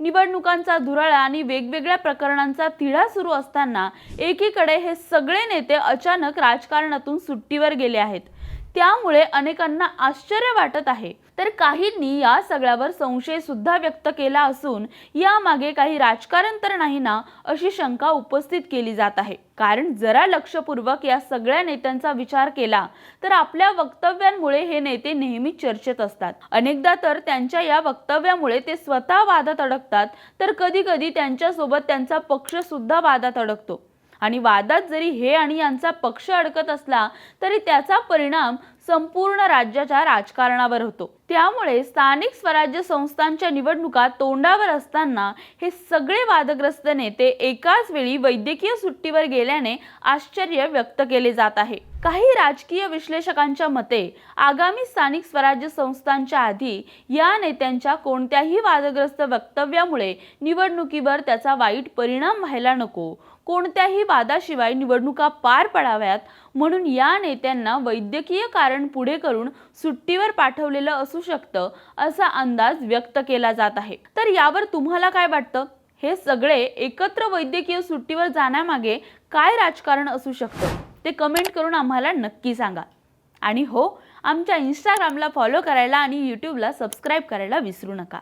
निवडणुकांचा धुराळा आणि वेगवेगळ्या प्रकरणांचा तिढा सुरू असताना एकीकडे हे सगळे नेते अचानक राजकारणातून सुट्टीवर गेले आहेत. त्यामुळे अनेकांना आश्चर्य वाटत आहे. तर काहींनी या सगळ्यावर संशय सुद्धा व्यक्त केला असून यामागे काही राजकारण तर नाही ना अशी शंका उपस्थित केली जात आहे. कारण जरा लक्षपूर्वक या सगळ्या नेत्यांचा विचार केला तर आपल्या वक्तव्यांमुळे हे नेते नेहमी चर्चेत असतात. अनेकदा तर त्यांच्या या वक्तव्यामुळे ते स्वतः वादात अडकतात तर कधी कधी त्यांच्यासोबत त्यांचा पक्ष सुद्धा वादात अडकतो आणि वादात जरी हे आणि यांचा पक्ष अडकत असला तरी त्याचा परिणाम संपूर्ण राज्याच्या राजकारणावर होतो. त्यामुळे स्थानिक स्वराज्य संस्थांच्या निवडणुका तोंडावर असताना हे सगळे वादग्रस्त नेते एकाच वेळी वैद्यकीय सुट्टीवर गेल्याने आश्चर्य व्यक्त केले जात आहे. काही राजकीय विश्लेषकांच्या मते आगामी स्थानिक स्वराज्य संस्थांच्या आधी या नेत्यांच्या कोणत्याही वादग्रस्त वक्तव्यामुळे निवडणुकीवर त्याचा वाईट परिणाम व्हायला नको. कोणत्याही वादाशिवाय निवडणुका पार पडाव्यात म्हणून या नेत्यांना वैद्यकीय कारण पुढे करून सुट्टीवर पाठवलेलं असू शकतं असा अंदाज व्यक्त केला जात आहे. तर यावर तुम्हाला काय वाटतं? हे सगळे एकत्र वैद्यकीय सुट्टीवर जाण्यामागे काय राजकारण असू शकतं ते कमेंट करून आम्हाला नक्की सांगा. आणि हो आमच्या इंस्टाग्रामला फॉलो करायला आणि यूट्यूबला सबस्क्राईब करायला विसरू नका.